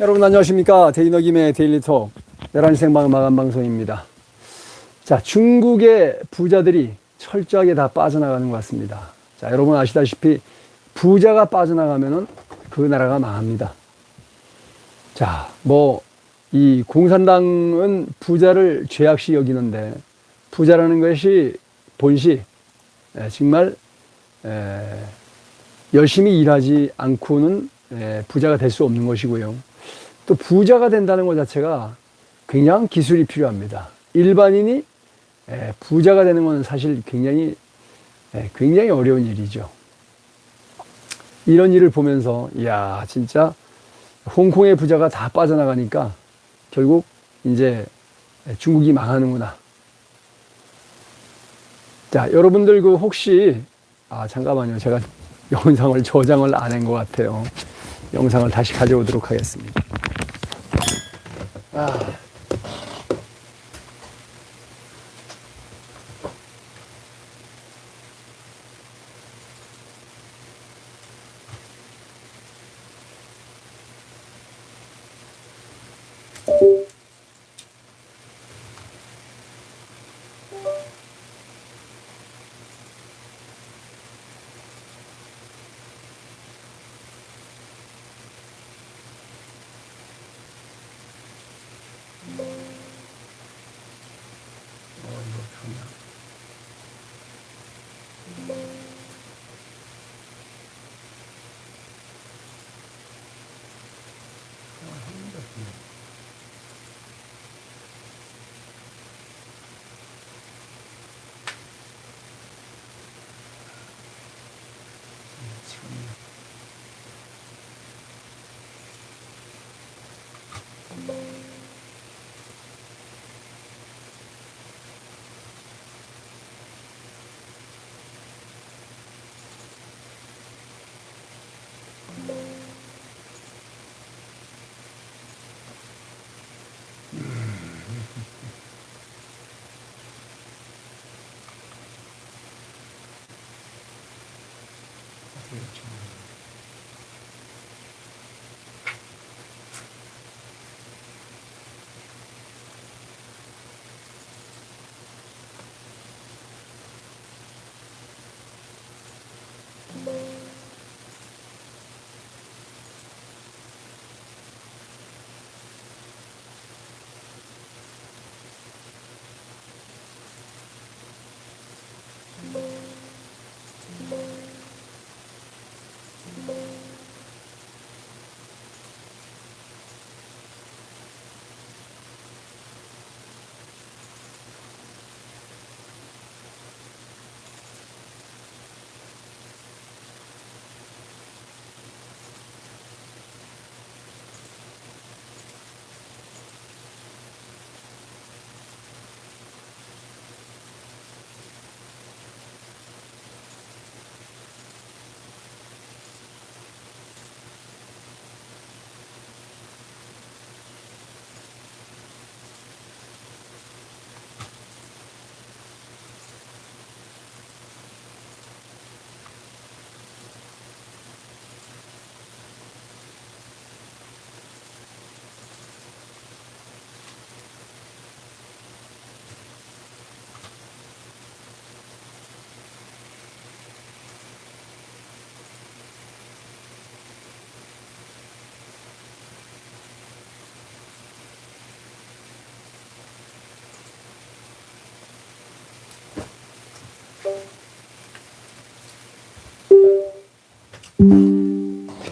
여러분 안녕하십니까? 데이너 김의 데일리톡. 11시 생방 마감 방송입니다. 자 중국의 부자들이 철저하게 다 빠져나가는 것 같습니다. 자 여러분 아시다시피 부자가 빠져나가면은 그 나라가 망합니다. 자뭐 이 공산당은 부자를 죄악시 여기는데 부자라는 것이 본시 에, 정말 에, 열심히 일하지 않고는 에, 부자가 될 수 없는 것이고요. 또 부자가 된다는 것 자체가 굉장한 기술이 필요합니다. 일반인이 에, 부자가 되는 것은 사실 굉장히 에, 굉장히 어려운 일이죠. 이런 일을 보면서 이야 진짜 홍콩의 부자가 다 빠져나가니까 결국 이제 중국이 망하는구나. 자 여러분들 그 혹시 아 잠깐만요 제가 영상을 저장을 안 한 것 같아요. 영상을 다시 가져오도록 하겠습니다.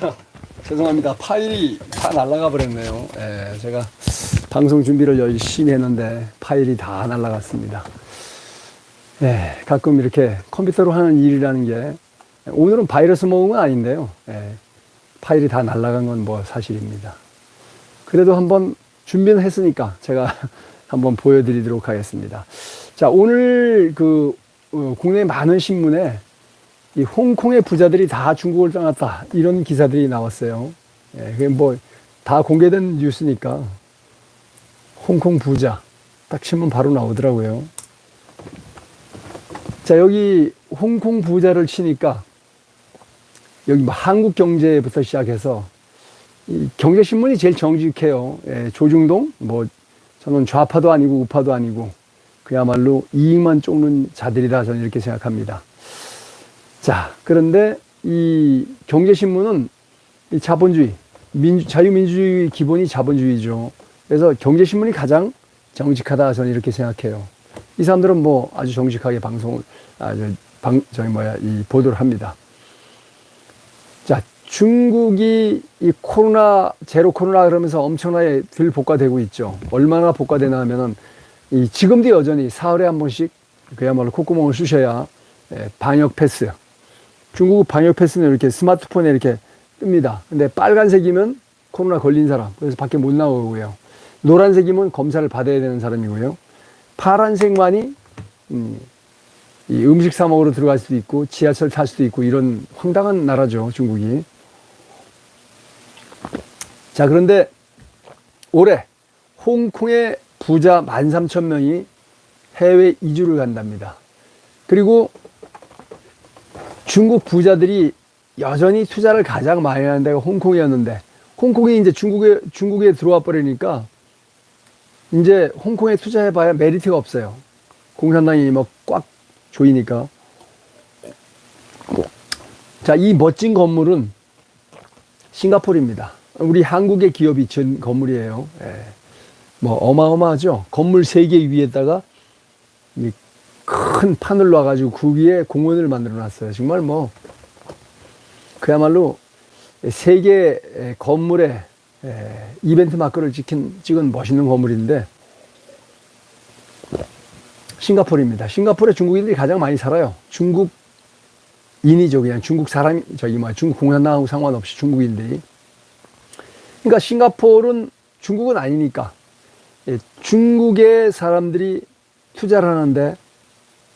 죄송합니다. 파일이 다 날아가 버렸네요. 예, 제가 방송 준비를 열심히 했는데 파일이 다 날아갔습니다. 예, 가끔 이렇게 컴퓨터로 하는 일이라는 게 오늘은 바이러스 먹은 건 아닌데요. 예, 파일이 다 날아간 건 뭐 사실입니다. 그래도 한번 준비는 했으니까 제가 한번 보여드리도록 하겠습니다. 자, 오늘 그 어, 국내 많은 신문에 이 홍콩의 부자들이 다 중국을 떠났다 이런 기사들이 나왔어요. 예, 그게 뭐 다 공개된 뉴스니까 홍콩 부자 딱 치면 바로 나오더라고요. 자 여기 홍콩 부자를 치니까 여기 뭐 한국 경제부터 시작해서 이 경제신문이 제일 정직해요. 예, 조중동, 뭐, 저는 좌파도 아니고 우파도 아니고, 그야말로 이익만 쫓는 자들이다. 저는 이렇게 생각합니다. 자, 그런데 이 경제신문은 이 자본주의, 민주, 자유민주주의 기본이 자본주의죠. 그래서 경제신문이 가장 정직하다. 저는 이렇게 생각해요. 이 사람들은 뭐 아주 정직하게 방송을, 아, 저, 방, 저기 뭐야, 이 보도를 합니다. 자, 중국이 이 코로나, 제로 코로나 그러면서 엄청나게 들 복과되고 있죠. 얼마나 복과되나 하면은 이 지금도 여전히 사흘에 한 번씩 그야말로 콧구멍을 쑤셔야 예, 방역 패스. 중국 방역 패스는 이렇게 스마트폰에 이렇게 뜹니다. 근데 빨간색이면 코로나 걸린 사람. 그래서 밖에 못 나오고요. 노란색이면 검사를 받아야 되는 사람이고요. 파란색만이 음, 이 음식 사 먹으러 들어갈 수도 있고 지하철 탈 수도 있고 이런 황당한 나라죠 중국이. 자 그런데 올해 홍콩의 부자 13,000명이 해외 이주를 간답니다. 그리고 중국 부자들이 여전히 투자를 가장 많이 하는 데가 홍콩이었는데 홍콩이 이제 중국에 중국에 들어와 버리니까 이제 홍콩에 투자해봐야 메리트가 없어요. 공산당이 뭐 꽉 조이니까. 자, 이 멋진 건물은 싱가포르입니다. 우리 한국의 기업이 지은 건물이에요. 예. 뭐 어마어마하죠. 건물 세 개 위에다가 이 큰 판을 놔가지고 그 위에 공원을 만들어 놨어요. 정말 뭐 그야말로 세계 건물에 에, 이벤트 마크를 찍힌, 찍은 멋있는 건물인데 싱가포르입니다. 싱가포르에 중국인들이 가장 많이 살아요. 중국인이죠. 그냥 중국 사람, 저기 뭐야, 중국 공산당하고 상관없이 중국인들이. 그러니까 싱가포르는 중국은 아니니까 예, 중국의 사람들이 투자를 하는데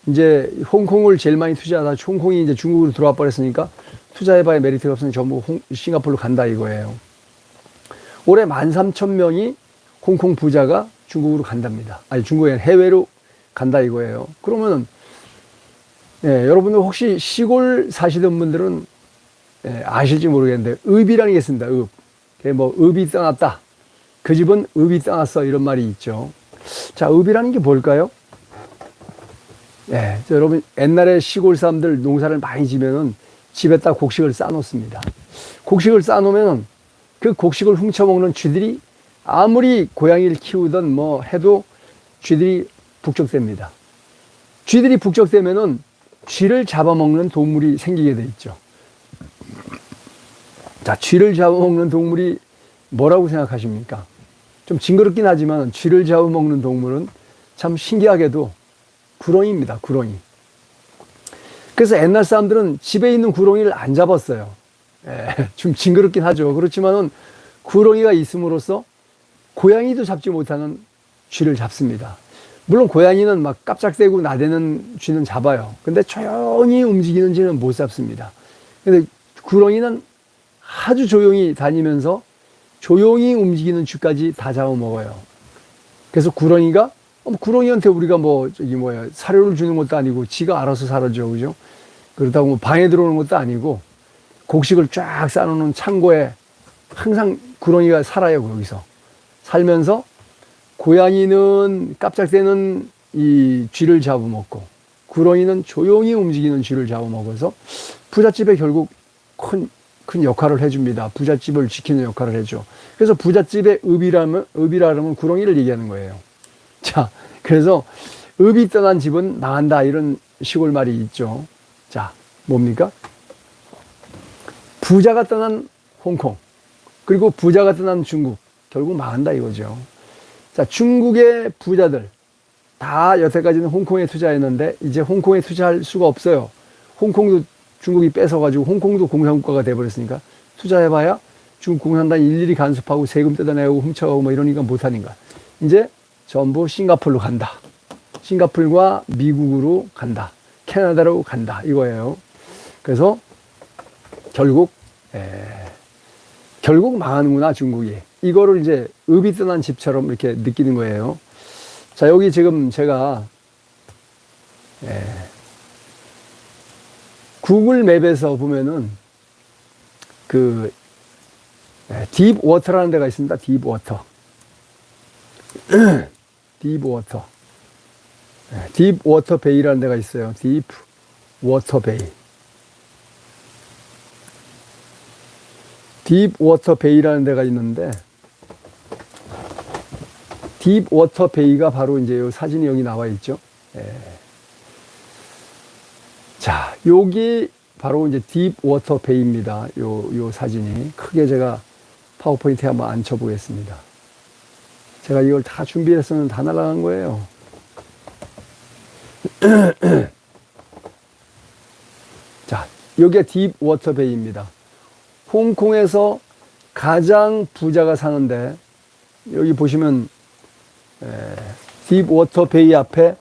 이제 홍콩을 제일 많이 투자하다 홍콩이 이제 중국으로 들어와 버렸으니까 투자해봐야 메리트가 없으니 전부 홍, 싱가포르로 간다 이거예요. 올해 13,000명이 홍콩 부자가 중국으로 간답니다. 아니 중국에 해외로 간다 이거예요. 그러면은 예, 여러분들 혹시 시골 사시던 분들은 예, 아실지 모르겠는데 읍이라는 게 있습니다. 읍. 뭐 읍이 떠났다. 그 집은 읍이 떠났어 이런 말이 있죠. 자, 읍이라는 게 뭘까요? 예, 여러분 옛날에 시골 사람들 농사를 많이 지면은 집에다 곡식을 쌓아놓습니다. 곡식을 쌓아놓으면 그 곡식을 훔쳐먹는 쥐들이 아무리 고양이를 키우던 뭐 해도 쥐들이 북적됩니다. 쥐들이 북적되면은 쥐를 잡아먹는 동물이 생기게 돼 있죠. 자, 쥐를 잡아먹는 동물이 뭐라고 생각하십니까? 좀 징그럽긴 하지만 쥐를 잡아먹는 동물은 참 신기하게도 구렁이입니다. 구렁이. 그래서 옛날 사람들은 집에 있는 구렁이를 안 잡았어요. 예, 좀 징그럽긴 하죠. 그렇지만은 구렁이가 있음으로써 고양이도 잡지 못하는 쥐를 잡습니다. 물론 고양이는 막 깜짝대고 나대는 쥐는 잡아요. 근데 조용히 움직이는 쥐는 못 잡습니다. 근데 구렁이는 아주 조용히 다니면서 조용히 움직이는 쥐까지 다 잡아먹어요. 그래서 구렁이가 어, 구렁이한테 우리가 뭐 저기 뭐야 사료를 주는 것도 아니고 지가 알아서 살아죠, 그죠? 그렇다고 뭐 방에 들어오는 것도 아니고 곡식을 쫙 쌓아놓는 창고에 항상 구렁이가 살아요 거기서 살면서 고양이는 깜짝대는 이 쥐를 잡아먹고 구렁이는 조용히 움직이는 쥐를 잡아먹어서 부잣집에 결국 큰, 큰 역할을 해줍니다. 부잣집을 지키는 역할을 해줘. 그래서 부잣집의 읍이라면, 읍이라면 구렁이를 얘기하는 거예요. 자, 그래서 읍이 떠난 집은 망한다 이런 시골 말이 있죠. 자, 뭡니까? 부자가 떠난 홍콩 그리고 부자가 떠난 중국 결국 망한다 이거죠. 자, 중국의 부자들 다 여태까지는 홍콩에 투자했는데 이제 홍콩에 투자할 수가 없어요. 홍콩도 중국이 뺏어가지고 홍콩도 공산국가가 돼버렸으니까 투자해봐야 중국 공산당 일일이 간섭하고 세금 뜯어내고 훔쳐가고 뭐 이러니까 못하니까 이제 전부 싱가폴로 간다. 싱가폴과 미국으로 간다. 캐나다로 간다. 이거예요. 그래서 결국 에, 결국 망하는구나 중국이. 이거를 이제 읍이 떠난 집처럼 이렇게 느끼는 거예요. 자 여기 지금 제가 에, 구글 맵에서 보면은 그 딥 워터라는 데가 있습니다. 딥 워터. 딥 워터. 딥 워터 베이라는 데가 있어요. 딥 워터 베이. 딥 워터 베이라는 데가 있는데 딥 워터 베이가 바로 이제 요 사진이 여기 나와 있죠. 예. 자, 여기 바로 이제 딥 워터 베이입니다. 요, 요 사진이. 크게 제가 파워포인트에 한번 앉혀 보겠습니다. 제가 이걸 다 준비했었는데 다 날아간 거예요. 자, 여기가 딥 워터 베이입니다. 홍콩에서 가장 부자가 사는데 여기 보시면 딥 워터 베이 앞에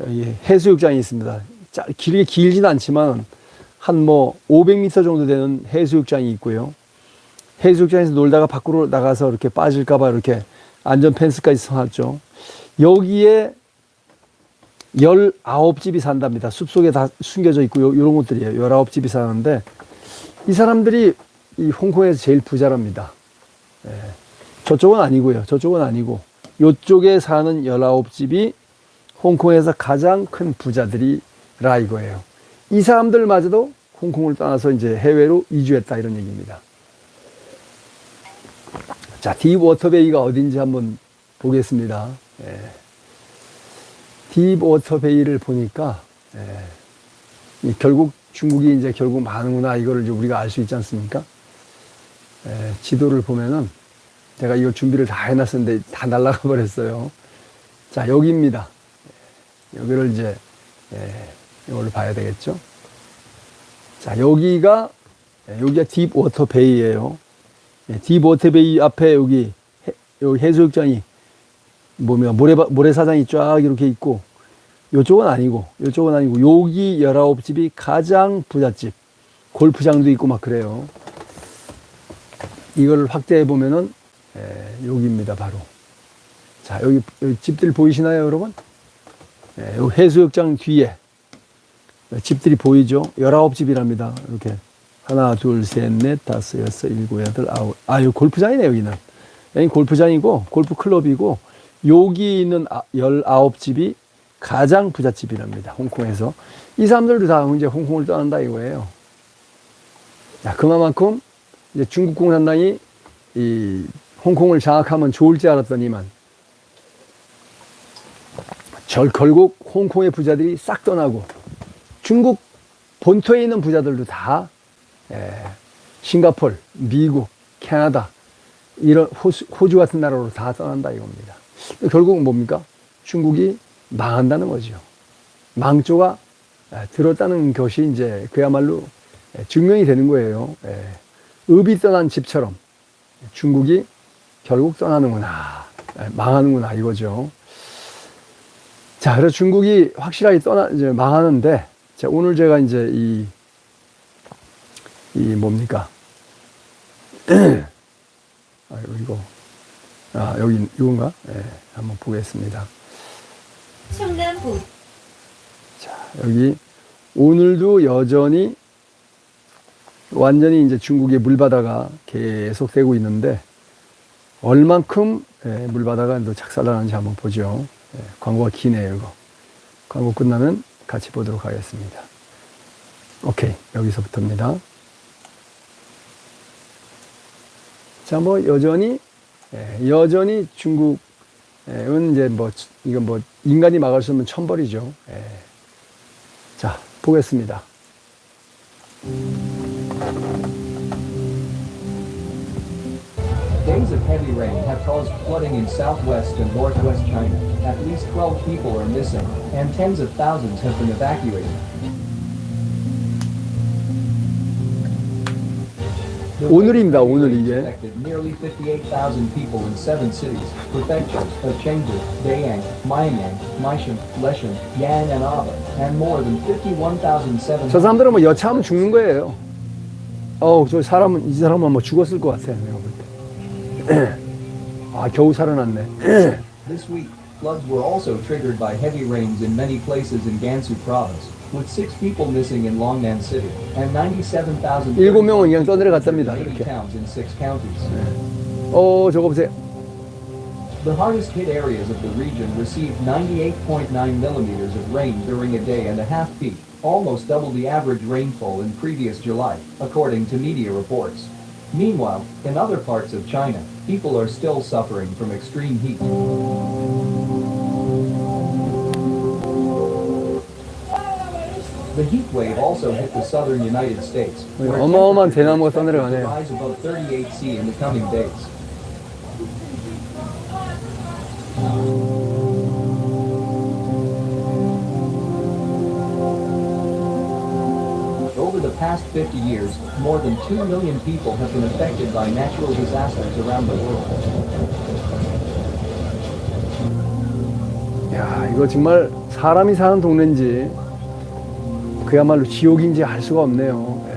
여기 해수욕장이 있습니다. 짜, 길게 길진 않지만 한 뭐 500m 정도 되는 해수욕장이 있고요. 해수욕장에서 놀다가 밖으로 나가서 이렇게 빠질까봐 이렇게 안전 펜스까지 써놨죠. 여기에 19집이 산답니다. 숲속에 다 숨겨져 있고, 요, 런 것들이에요. 19집이 사는데, 이 사람들이 이 홍콩에서 제일 부자랍니다. 예. 저쪽은 아니고요. 저쪽은 아니고, 요쪽에 사는 19집이 홍콩에서 가장 큰 부자들이라 이거예요. 이 사람들마저도 홍콩을 떠나서 이제 해외로 이주했다 이런 얘기입니다. 자, 딥 워터베이가 어딘지 한번 보겠습니다. 예. 딥 워터베이를 보니까 예. 이 결국 중국이 이제 결국 많은구나 이거를 이제 우리가 알 수 있지 않습니까? 예. 지도를 보면은 제가 이거 준비를 다 해놨었는데 다 날아가 버렸어요. 자, 여기입니다. 여기를 이제 예. 이걸로 봐야 되겠죠? 자, 여기가 예, 여기가 딥 워터 베이예요. 예, 딥 워터 베이 앞에 여기 해, 여기 해수욕장이 뭐냐 모래 모래사장이 쫙 이렇게 있고 요쪽은 아니고 요쪽은 아니고 여기 열아홉 집이 가장 부잣집 골프장도 있고 막 그래요. 이걸 확대해 보면은 예, 여기입니다 바로. 자 여기, 여기 집들 보이시나요 여러분? 예, 해수욕장 뒤에 집들이 보이죠? 열아홉 집이랍니다. 이렇게. 하나, 둘, 셋, 넷, 다섯, 여섯, 일곱, 여덟, 아홉. 아, 여기 골프장이네, 여기는. 여기 골프장이고, 골프 클럽이고, 여기 있는 아, 열아홉 집이 가장 부잣집이랍니다. 홍콩에서. 이 사람들도 다 이제 홍콩을 떠난다 이거예요. 자, 그만큼 이제 중국 공산당이 이 홍콩을 장악하면 좋을지 알았더니만 절 결국 홍콩의 부자들이 싹 떠나고 중국 본토에 있는 부자들도 다 예, 싱가폴, 미국, 캐나다 이런 호수, 호주 같은 나라로 다 떠난다 이겁니다. 결국은 뭡니까? 중국이 망한다는 거죠. 망조가 예, 들었다는 것이 이제 그야말로 예, 증명이 되는 거예요. 예, 읍이 떠난 집처럼 중국이 결국 떠나는구나, 예, 망하는구나 이거죠. 자, 그래서 중국이 확실하게 떠나 이제 망하는데 자, 오늘 제가 이제 이, 이 뭡니까? 아, 이거. 아, 여기, 이건가? 예, 네, 한번 보겠습니다. 청남부 자, 여기, 오늘도 여전히 완전히 이제 중국의 물바다가 계속 되고 있는데, 얼만큼 예, 물바다가 또 작살나는지 한번 보죠. 예, 광고가 기네요, 이거. 광고 끝나면 같이 보도록 하겠습니다. 오케이. 여기서부터입니다. 자, 뭐, 여전히, 예, 여전히 중국은 이제 뭐, 이건 뭐, 인간이 막을 수 없는 천벌이죠. 예. 자, 보겠습니다. Days of heavy rain have caused flooding in southwest and northwest China. At least 12 people are missing, and tens of thousands have been evacuated. 오늘입니다, 오늘 rains 이게. affected nearly 58,000 people in seven cities, prefectures of Chengdu, Dayang, Mianyang, Maishan, Leshan, Yan, and Aba, and more than 51,700 저 사람들은 뭐 여차하면 죽는 거예요. 어우, 저 사람은, 이 사람은 뭐 죽었을 것 같아요. 내가 볼 때. 아, 겨우 살아났네. This week, floods were also triggered by heavy rains in many places in Gansu province. with six people missing in Longnan City and 97,000 일곱 명은 그냥 떠내려갔답니다. 이렇게. towns in six counties. 어, 저거 보세요. The hardest hit areas of the region received 98.9 millimeters of rain during a day and a half peak, almost double the average rainfall in previous July, according to media reports. Meanwhile, in other parts of China, people are still suffering from extreme heat. The heat wave also hit the southern United States, where 어마어마한 temperatures 대나무가 are expected to 떠내려가네요. rise above 38 C in the coming days. Over the past 50 years, more than 2 million people have been affected by natural disasters around the world. 야, 이거 정말 사람이 사는 동네인지 그야말로 지옥인지 알 수가 없네요. 예.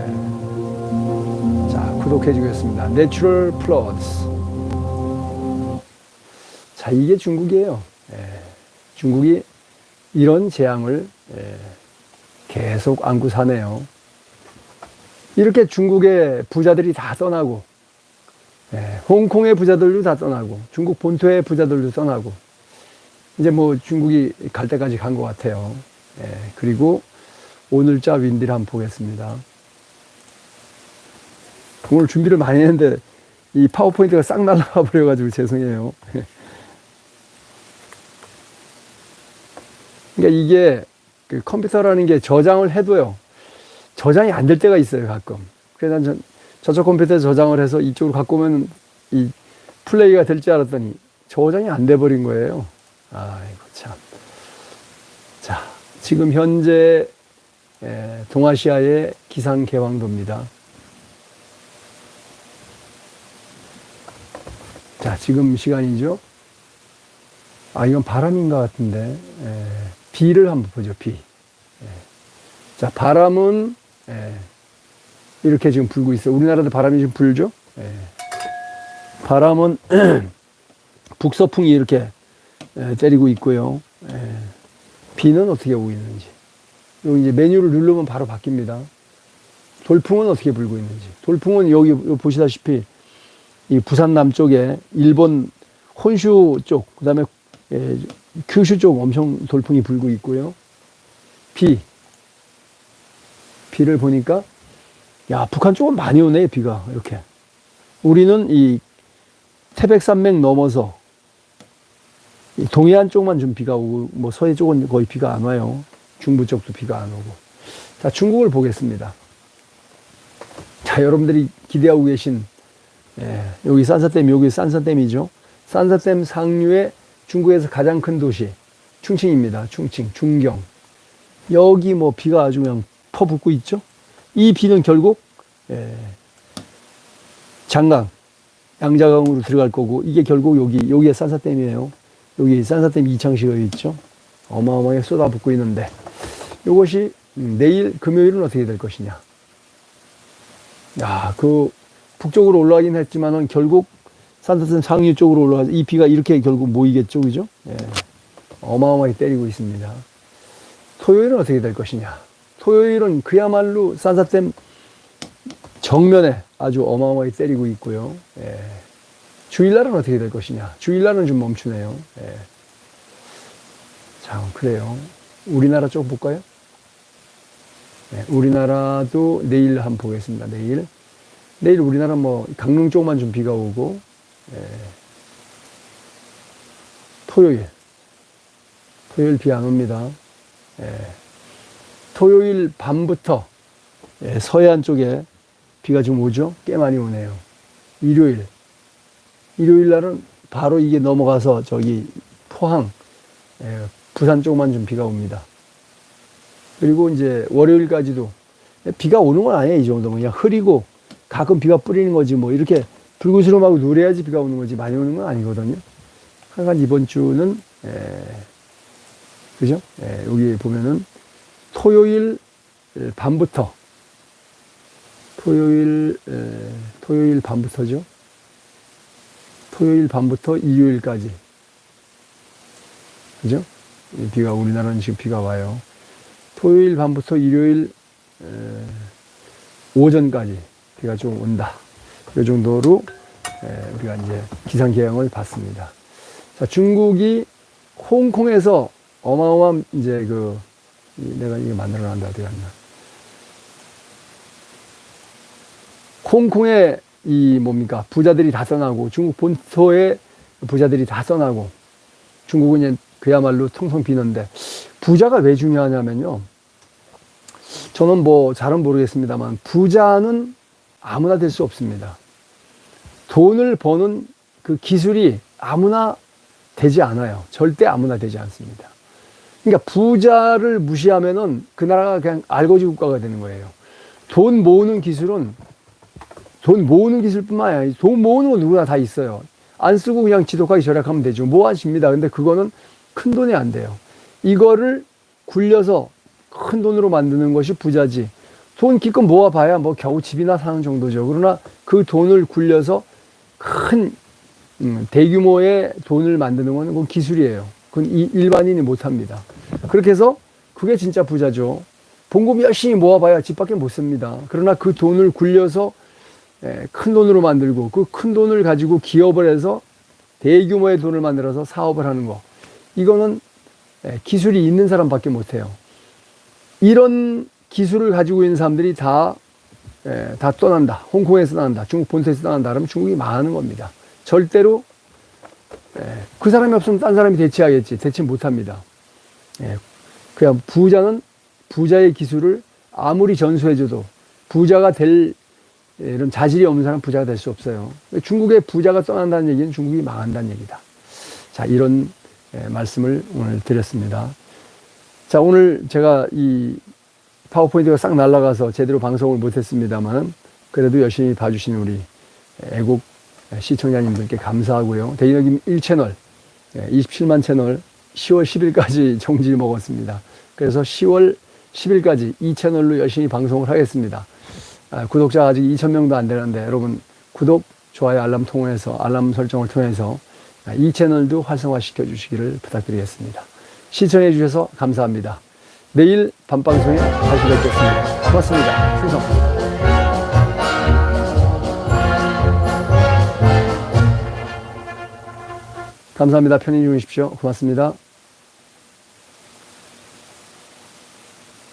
자, 구독해 주겠습니다. Natural Floods. 자, 이게 중국이에요. 예. 중국이 이런 재앙을 예, 계속 안고 사네요. 이렇게 중국의 부자들이 다 떠나고, 예, 홍콩의 부자들도 다 떠나고, 중국 본토의 부자들도 떠나고, 이제 뭐 중국이 갈 때까지 간 것 같아요. 예, 그리고 오늘자 윈디를 한번 보겠습니다. 오늘 준비를 많이 했는데 이 파워포인트가 싹 날라가 버려가지고 죄송해요. 그러니까 이게 그 컴퓨터라는 게 저장을 해도요. 저장이 안 될 때가 있어요, 가끔. 그래서 난 저, 저쪽 컴퓨터에 저장을 해서 이쪽으로 갖고 오면 이 플레이가 될 줄 알았더니 저장이 안 돼 버린 거예요. 아이고, 참. 자, 지금 현재 에, 동아시아의 기상 개방도입니다. 자, 지금 시간이죠. 아, 이건 바람인 것 같은데, 에, 비를 한번 보죠, 비. 에. 자, 바람은, 에, 이렇게 지금 불고 있어요. 우리나라도 바람이 지금 불죠? 에. 바람은 북서풍이 이렇게 에, 때리고 있고요. 에, 비는 어떻게 오고 있는지. 여기 이제 메뉴를 누르면 바로 바뀝니다. 돌풍은 어떻게 불고 있는지. 돌풍은 여기 보시다시피 이 부산 남쪽에 일본 혼슈 쪽, 그 다음에 규슈 쪽 엄청 돌풍이 불고 있고요. 비. 비를 보니까, 야, 북한 쪽은 많이 오네, 비가. 이렇게. 우리는 이 태백산맥 넘어서 이 동해안 쪽만 좀 비가 오고, 뭐 서해 쪽은 거의 비가 안 와요. 중부 쪽도 비가 안 오고. 자, 중국을 보겠습니다. 자, 여러분들이 기대하고 계신 예, 여기 산사댐, 여기 산사댐이죠. 산사댐 상류에 중국에서 가장 큰 도시, 충칭입니다. 충칭, 중경. 여기 뭐 비가 아주 그냥 퍼붓고 있죠. 이 비는 결국, 예, 장강, 양자강으로 들어갈 거고, 이게 결국 여기, 여기에 산사댐이에요. 여기 산사댐 이창시가 있죠. 어마어마하게 쏟아붓고 있는데, 이것이 음, 내일 금요일은 어떻게 될 것이냐. 야, 그 북쪽으로 올라가긴 했지만은 결국 산타산 상류 쪽으로 올라가서 이 비가 이렇게 결국 모이겠죠, 그죠? 예. 어마어마하게 때리고 있습니다. 토요일은 어떻게 될 것이냐? 토요일은 그야말로 산사댐 정면에 아주 어마어마하게 때리고 있고요. 예. 주일날은 어떻게 될 것이냐? 주일날은 좀 멈추네요. 예. 자, 그래요. 우리나라 쪽 볼까요? 네, 우리나라도 내일 한번 보겠습니다. 내일. 내일 우리나라 뭐 강릉 쪽만 좀 비가 오고, 예. 토요일. 토요일 비 안 옵니다. 예. 토요일 밤부터 예, 서해안 쪽에 비가 좀 오죠? 꽤 많이 오네요. 일요일. 일요일 날은 바로 이게 넘어가서 저기 포항, 예, 부산 쪽만 좀 비가 옵니다. 그리고 이제 월요일까지도 비가 오는 건 아니에요. 이 정도면 그냥 흐리고 가끔 비가 뿌리는 거지 뭐 이렇게 불구스름하고 누래야지 비가 오는 거지 많이 오는 건 아니거든요. 하여간 이번 주는 에, 그죠? 에, 여기 보면은 토요일 밤부터 토요일 에, 토요일 밤부터죠. 토요일 밤부터 일요일까지 그죠? 이 비가 우리나라는 지금 비가 와요. 토요일 밤부터 일요일 에, 오전까지 비가 좀 온다. 이 정도로 에, 우리가 이제 기상 계획을 봤습니다. 자, 중국이 홍콩에서 어마어마한 이제 그 이- 내가 이거 만들어 놨는데 어디 갔나? 홍콩에 이 뭡니까 부자들이 다 떠나고 중국 본토에 부자들이 다 떠나고 중국은 그야말로 텅텅 비는데 부자가 왜 중요하냐면요. 저는 뭐 잘은 모르겠습니다만 부자는 아무나 될 수 없습니다. 돈을 버는 그 기술이 아무나 되지 않아요. 절대 아무나 되지 않습니다. 그러니까 부자를 무시하면은 그 나라가 그냥 알거지 국가가 되는 거예요. 돈 모으는 기술은 돈 모으는 기술뿐만 아니라 돈 모으는 건 누구나 다 있어요. 안 쓰고 그냥 지독하게 절약하면 되죠. 모아집니다. 근데 그거는 큰 돈이 안 돼요. 이거를 굴려서 큰 돈으로 만드는 것이 부자지. 돈 기껏 모아봐야 뭐 겨우 집이나 사는 정도죠. 그러나 그 돈을 굴려서 큰 음, 대규모의 돈을 만드는 건 그건 기술이에요. 그건 이- 일반인이 못합니다. 그렇게 해서 그게 진짜 부자죠. 봉급 열심히 모아봐야 집 밖에 못 씁니다. 그러나 그 돈을 굴려서 예, 큰 돈으로 만들고 그 큰 돈을 가지고 기업을 해서 대규모의 돈을 만들어서 사업을 하는 거. 이거는 예, 기술이 있는 사람밖에 못해요. 이런 기술을 가지고 있는 사람들이 다, 예, 다 떠난다. 홍콩에서 떠난다. 중국 본토에서 떠난다. 그러면 중국이 망하는 겁니다. 절대로 예, 그 사람이 없으면 딴 사람이 대체하겠지. 대체 못합니다. 예, 그냥 부자는 부자의 기술을 아무리 전수해줘도 부자가 될 예, 이런 자질이 없는 사람은 부자가 될 수 없어요. 중국의 부자가 떠난다는 얘기는 중국이 망한다는 얘기다. 자, 이런 예, 말씀을 오늘 드렸습니다. 자, 오늘 제가 이 파워포인트가 싹 날아가서 제대로 방송을 못했습니다만 그래도 열심히 봐주신 우리 애국 시청자님들께 감사하고요. 대인어김 1채널, 27만 채널 10월 10일까지 정지 먹었습니다. 그래서 10월 10일까지 이 채널로 열심히 방송을 하겠습니다. 아, 구독자 아직 2,000명도 안 되는데 여러분 구독, 좋아요, 알람 통해서 알람 설정을 통해서 아, 이 채널도 활성화시켜 주시기를 부탁드리겠습니다. 시청해 주셔서 감사합니다. 내일 밤방송에 다시 뵙겠습니다. 고맙습니다. 충성. 감사합니다. 편히 주무십시오. 고맙습니다.